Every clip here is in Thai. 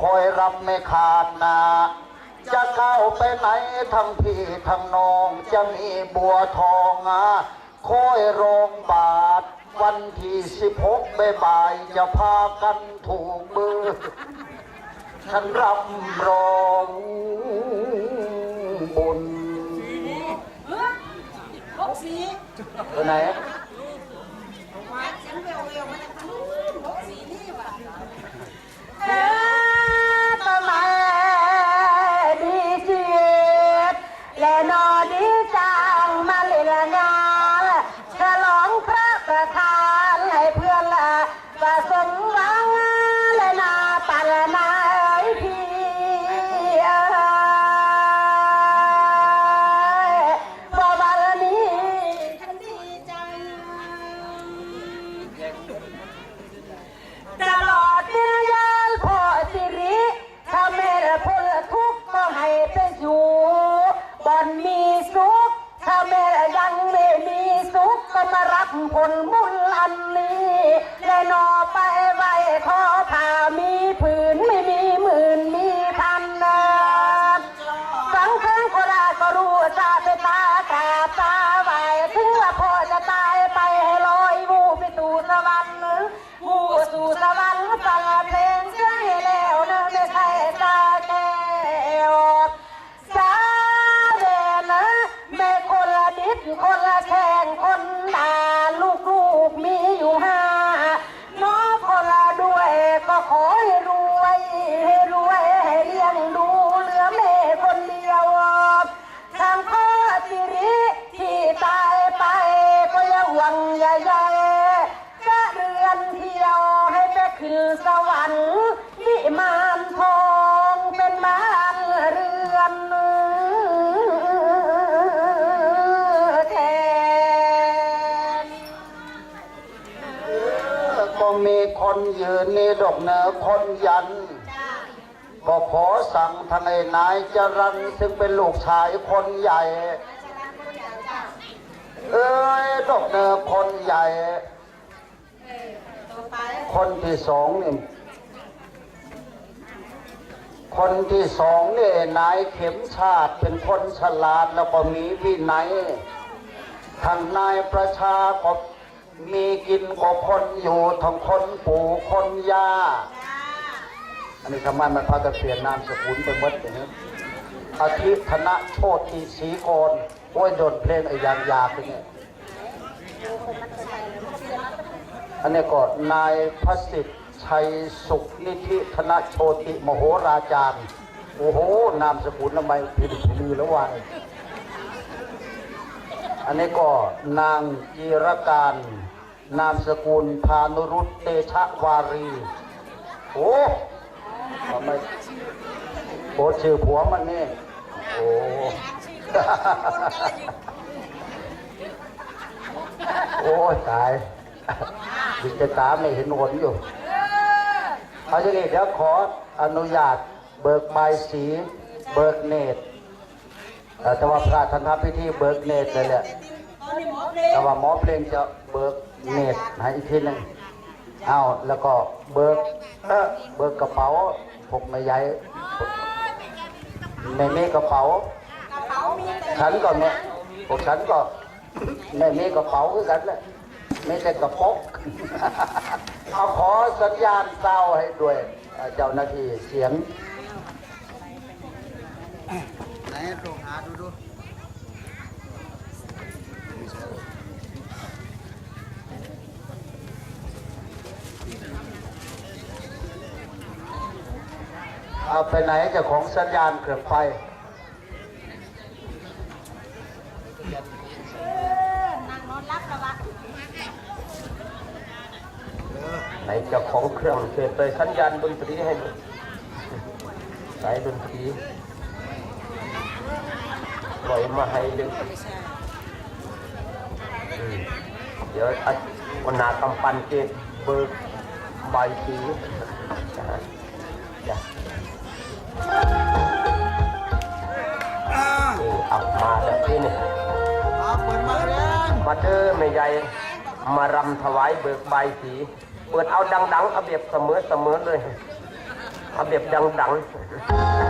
คอยรับไม่ขาดนา จะก้าวไปไหนทั้งพี่ทั้งน้องจะมีบัวทองอาคอยโรงบาท วันที่สิบหกบ่ายๆจะพากันถูกมือฉันรำร้องบุญหกสีไปไหน อกเนอคนยันก็ขอสั่งทางไอ้นายจรันซึ่งเป็นลูกชายคนใหญ่ เอ้ยดอกเนอคนใหญ่ คนที่สองนี่คนที่สองนี่นายเข็มชาติเป็นคนฉลาดแล้วก็มีวินัยทางนายประชาก็ มีกินก็คนอยู่ทั้งคนปู่คนย่าอันนี้ทำไมมันพาจะเปลี่ยนนามสกุลไปหมดอย่างนี้อาทิธนโชติศรีโกนโอ้ยโดนเพลงไอ้ยางยาไปเนี่ยอันนี้ก็นายพระสิทธิ์ชัยสุขนิธิธนโชติมโหราจารย์โอ้โห นามสกุลทำไมผิดผิดแล้ววะอันนี้ก็นางจีรการ นามสกุลพานุรุตเตชะวารี โอ้ทำไมโอ้ชื่อผัวมันนี่ โอ้ โอ้ตายดิจะตามไม่เห็นหนอยู่ เอาอย่างนี้เดี๋ยวขออนุญาตเบิกใบสี เบิกเนตแต่ว่าพระท่านทำพิธีเบิกเนตเลยแหละ ตอนนี้หมอเพลงแต่ว่าหมอเพลงจะเบิกเน็ตให้อีกทีหนึ่งเอาแล้วก็เบิกเออเบิกกระเป๋าพกไม่ใหญ่ไม่มีกระเป๋ากระเป๋ามีแต่ฉันก็เนี่ยพวกฉันก็ไม่มีกระเป๋าคือกันแหละไม่แต่กระปกเอาขอสัญญาณเศร้าให้ด้วย เจ้าหน้าที่เสียงไหนลองหาดูดู เอาไปไหนจ้าของสัญญาณเครื่องไฟนั่งนอนรับแล้ววะไหนจ้าของเครื่องเกิดไปสัญญาณดนตรีให้ดูสายดนตรีปล่อยมาให้ดึงเดี๋ยวอัดวันนากำปันเกตเบิกใบสี ปีนี้ครับเปิดมาแล้อไม่ใหญ่มารำถวายเบิกใบสี เปิดเอาดังๆเอาเบียบเสมอเสมอเลยเอาเบียบดังๆ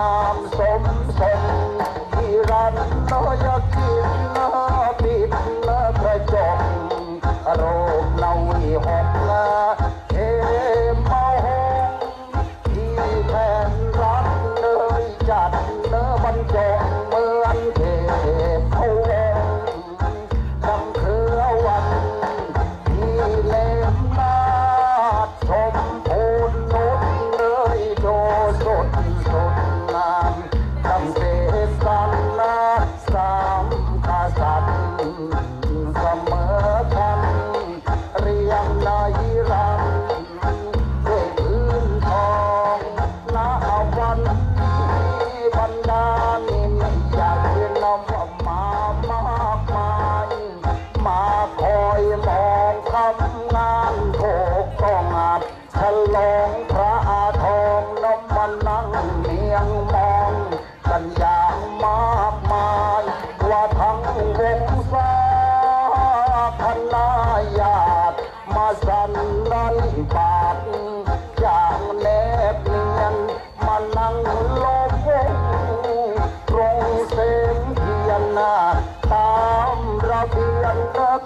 mom, some, some, here I know you're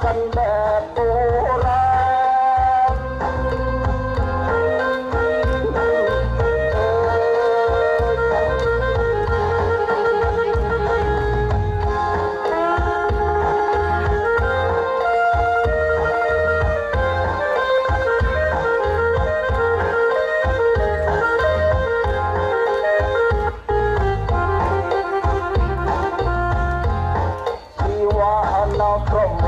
กันแบบโบราณชีวาอนาคต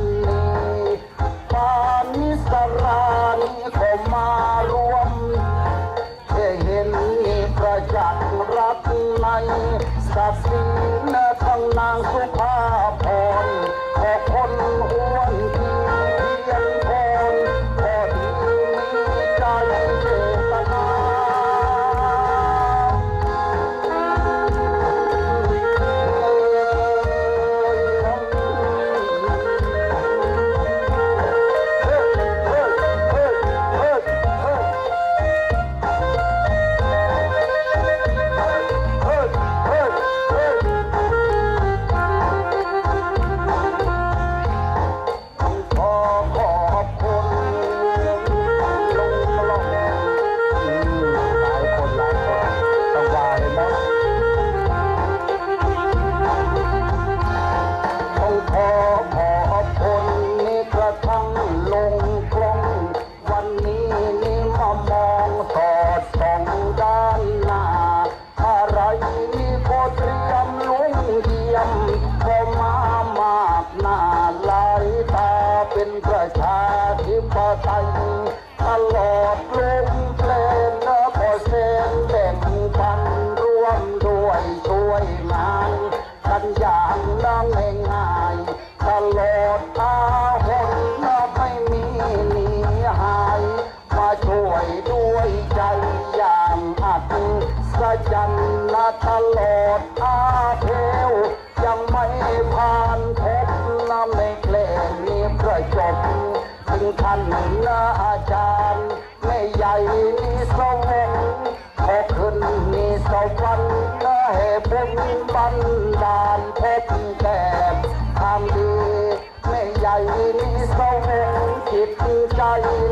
น น้าอาจารย์ไม่ใหญ่นี่สองแห่งพอขึ้นมีสองวันก็เหเป็นบันดาลเพชรแก้มทำดีไม่ใหญ่นี่สองแห่งจิตใจ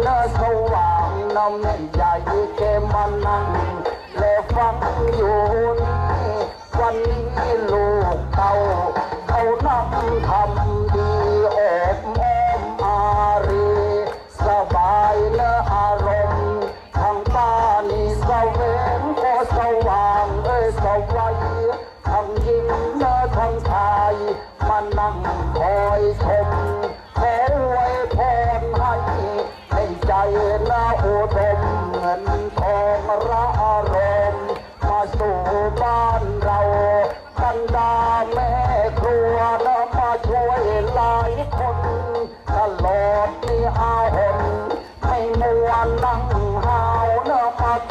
เนื้อสว่างน้ำไม่ใหญ่เกมันนั่งและฟังอยู่นี่วันนี้ลูกเต่าเขานำทำ และอารมณ์ทางบ้านี่สเวนก็สว่างเอ้ยสวัยทั้งหญิงและทั้งชายมานั่งคอยชมขอไว้พรให้ให้ใจน่าอุดมเงินทองระอารมณ์มาสู่บ้านเราบรรดาแม่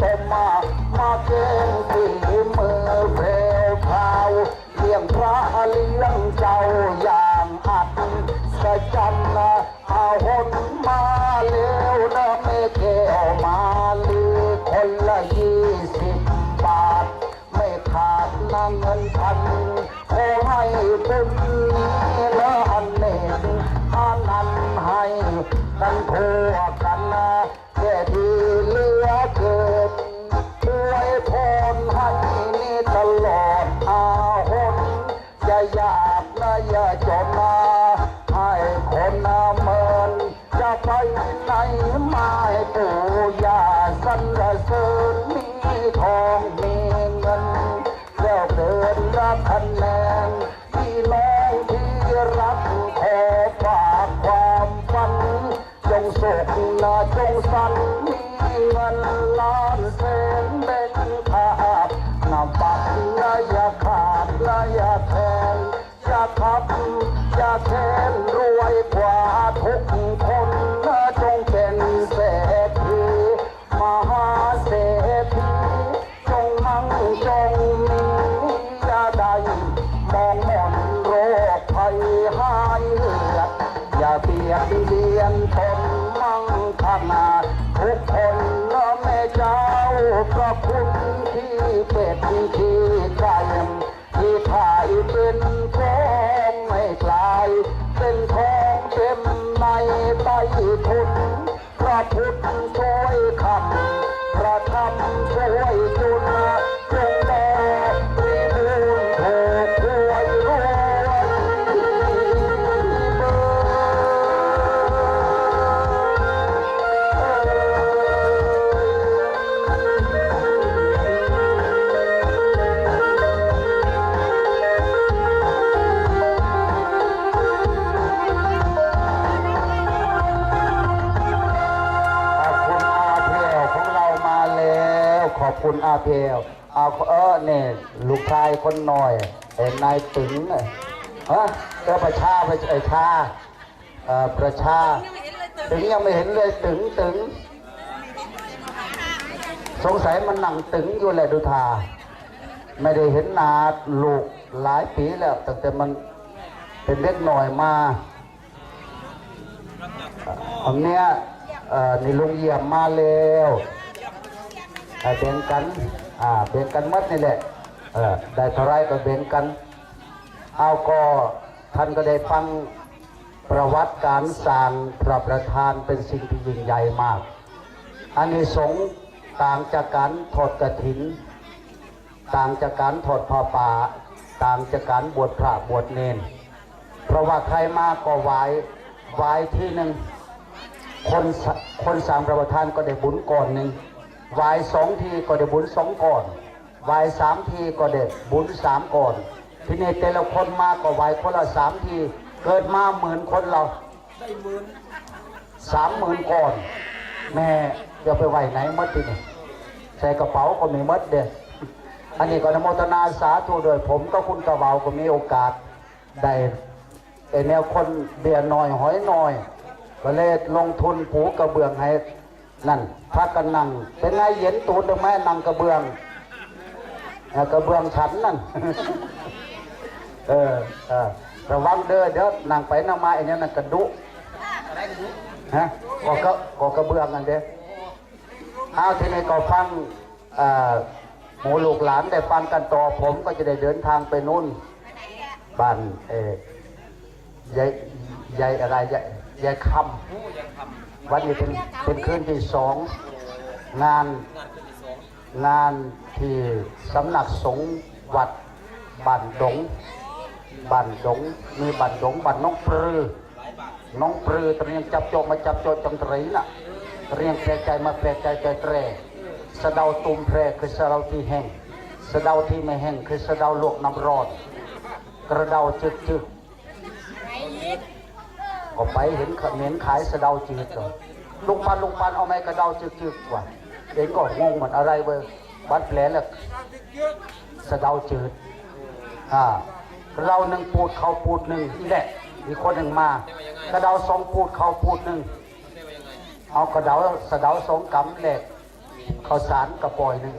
นะมามามาเก่งฝีมือเพลวพราวเลี้ยงพระเลี้ยงเจ้าอย่างอัดสะจันนะอาหนมาเร็วนะไม่เกี่ยวมาลือคนละยี่สิบบาท ไม่ขาดนะเงินพันขอให้บุญนี้ละอันเนกอานันให้กันทั่วกัน เสริญมีทองมีเงินแล้วเดินรับคะแนนที่น้องที่รักขอฝากความฝัน จงสุขนาจงสันมีเงินล้านแสนเป็นขาบนาบัตรนาอย่าขาดนาอย่าแทงอย่าทับอย่าแทนรวยกว่าทุกคนนะจงเป็น คนนะแม่เจ้าพระคุณที่เป็ดที่ไก่ที่ถ่ายเป็นทองไม่กลาย เป็นทองเต็มในใต้ทุนพระพุทธช่วยคำพระธรรมช่วยจุน คุณอาเพลเอาเออเนี่ยลูกชายคนหน่อยเอ็นนายตึงฮะเออประชาประชาชาประชา ถึงยังไม่เห็นเลยตึงตึง สงสัยมันหนังตึงอยู่แหละดูทา ไม่ได้เห็นนาลูกหลายปีแล้วตั้งแต่มันเป็นเล็กหน่อยมาอันเนี้ยนี่ลุงเยี่ยมมาแล้ว แบ่งกันอ่าแบ่งกันมัดนี่แหละเออได้เท่าไรก็แบ่งกัน เอาก็ท่านก็ได้ฟังประวัติการสร้างพระประธานเป็นสิ่งที่ยิ่งใหญ่มากอันนี้สงส์ต่างจากการทอดกระถิน ต่างจากการทอดผ้าป่า ต่างจากการบวชพระบวชเนน เพราะว่าใครมาก็ไหวไหวที่หนึ่งคนสคนสร้างพระประธานก็ได้บุญก่อนหนึ่ง ไหวสองทีก็ได้บุญสองก่อนไหวสามทีก็ได้บุญสามก่อนทีนี้แต่ละคนมาก็ไหวคนละสามที เกิดมาหมื่นคนเราได้หมื่นสามหมื่นก่อน แม่จะไปไหวไหนมัดทีนี่ใส่กระเป๋าก็มีมัดเด็ดอันนี้ก็อนโมทนาสาธุโดยผมก็คุณกระเบาก็มีโอกาสได้ไอแนวคนเบียร์น้อยหอยน้อยก็เลยลงทุนปูกระเบื้องให้ นั่นพักกันนั่งเป็นไงเย็นตูดหรือไม่นั่งกระเบื้องกระเบื้องฉันนั่นเออระวังเด้อเดี๋ยวนั่งไปนั่งมาไอ้นี่นั่นกระดุฮะก็ก็ก็กระเบื้องนั่นเด้อเอาทีนี้ก็ฟังหมูลูกหลานได้ฟังกันต่อผมก็จะได้เดินทางไปนู่นบ้านเออยายยายอะไรยายยายคำ วันนี้เป็นเป็นคืนที่สองงานงานที่สำนักสงฆ์วัดบ้านดงบ้านดงมีบ้านดงบ้านน้องปรือน้องปรือตรียงจับโจกมาจับโจกจังตรีน่ะเรียงแปลใจมาแปลใจใจแตรสะเดาตุ่มแพรคือสะเดาที่แห้งสะเดาที่ไม่แห้งคือสะเดาลวกน้ำร้อนกระเดาจึกจึก ก็ไปเห็นเขมรขายสะเดาจืดก่อนลุงปันลุงปันเอาไม้กระเดาจืดจืดกว่าเด็กก็งงเหมือนอะไรเว้ยบัดแผลแล้วสะเดาจืดอ่าเราหนึ่งปูดเขาปูดหนึ่งนี่แหละอีคนหนึ่งมากระเดาสองปูดเขาปูดหนึ่งเอากระเดาสะเดาสองกำแหลกข้าวสารกระปอยหนึ่ง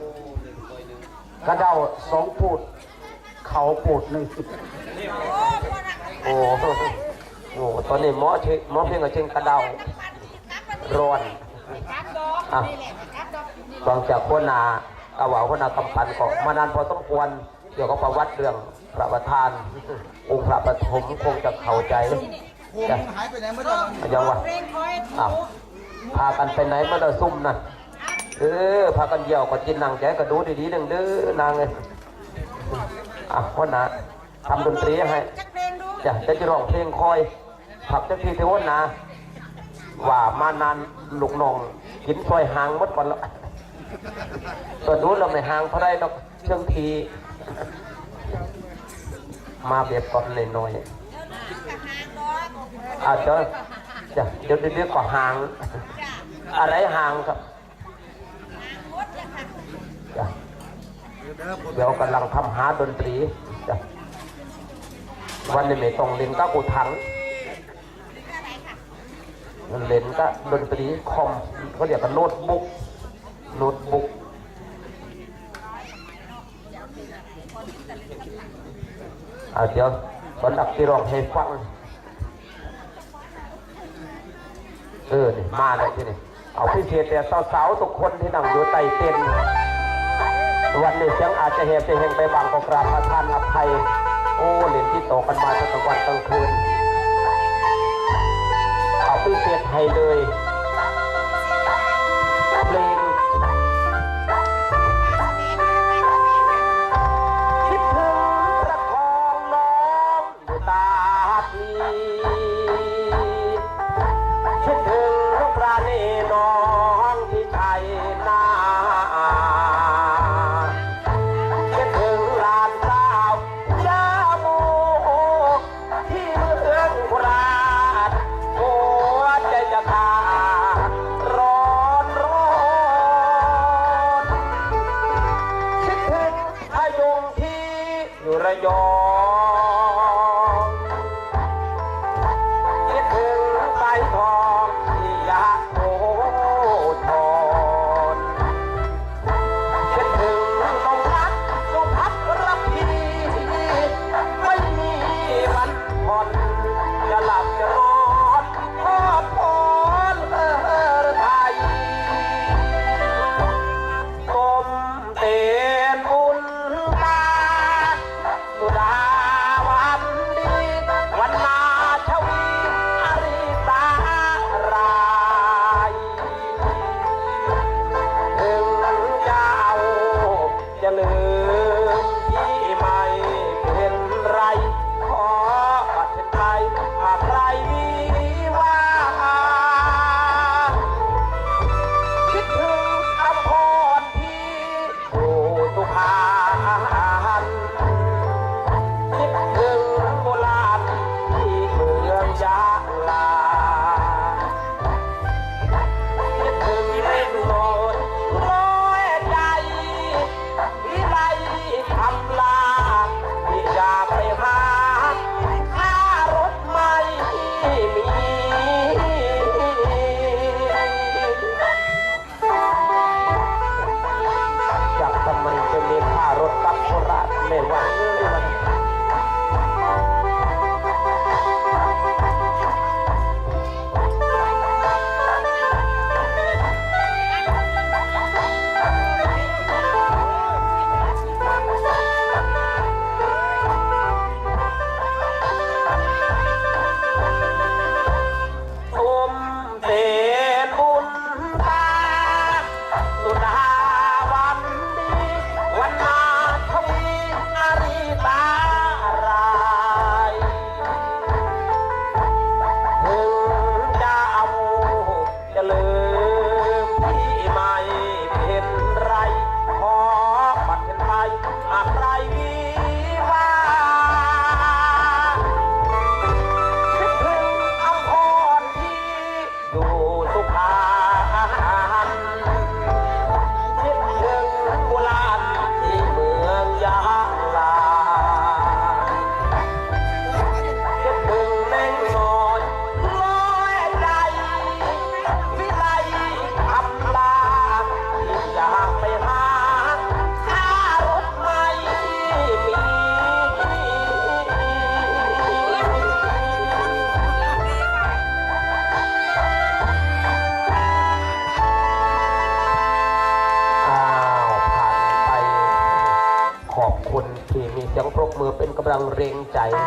กระเดาสองปูดเขาปูดหนึ่งโอ้ โหโอ้โหตอนนี้หมอเชหมอเพียงกับเชิงกระเดาร้อนกับดอกอะนี่แหละกับดอกนี่ฟังจากพ่นากะว่าพ่นากำปันก็มานานพอสมควรเกี่ยวกับประวัติเรื่องพระประธาน องค์พระปฐมคงจะเข้าใจโอ้จ้ะมึงหายไปไหนไม่ได้แล้วยังวะเพลงคอยอ้าวพากันไปไหนมาเด้อซุ่มนั่นเออพากันเยี่ยวก็กินนางแกก็ดูดีๆหนึ่งเด้อนางเลยอะพ่นนาทำดนตรีให้จักเพลงดูจะจะจะร้องเพลงคอย ผักจะทีเทวนาว่ามานานลูกน้องกินซอยหางมดก่อนแล้วส่วนนู้นเราไม่หางเพราะได้ดอกเชิงที มาเบียบก่อนเลยหน่อยอาจจะจะเดี๋ยวเดี๋ยวก็หาง อะไรหางครับเดี๋ยวกำลังทำหาดนตรีวันนี้ไม่ต้องเล่นก็กูถัง เล่นก็ดนตรีคอมเขาเรียกกันโน้ตบุ๊กโน้ตบุ๊กเอาเดี๋ยวสอนดับที่ร้องให้ฟัง เออนี่มาเลยที่นี่เอาพิเศษแต่สาวๆทุกคนที่นั่งอยู่ใต้เต็นท์วันนี้เสียงอาจจะเฮไปเฮงไปบางก็กราบพระท่านอภัย โอ้เล่นที่โตกันมาตั้งแต่วันตั้งคืน ให้เลย ใจ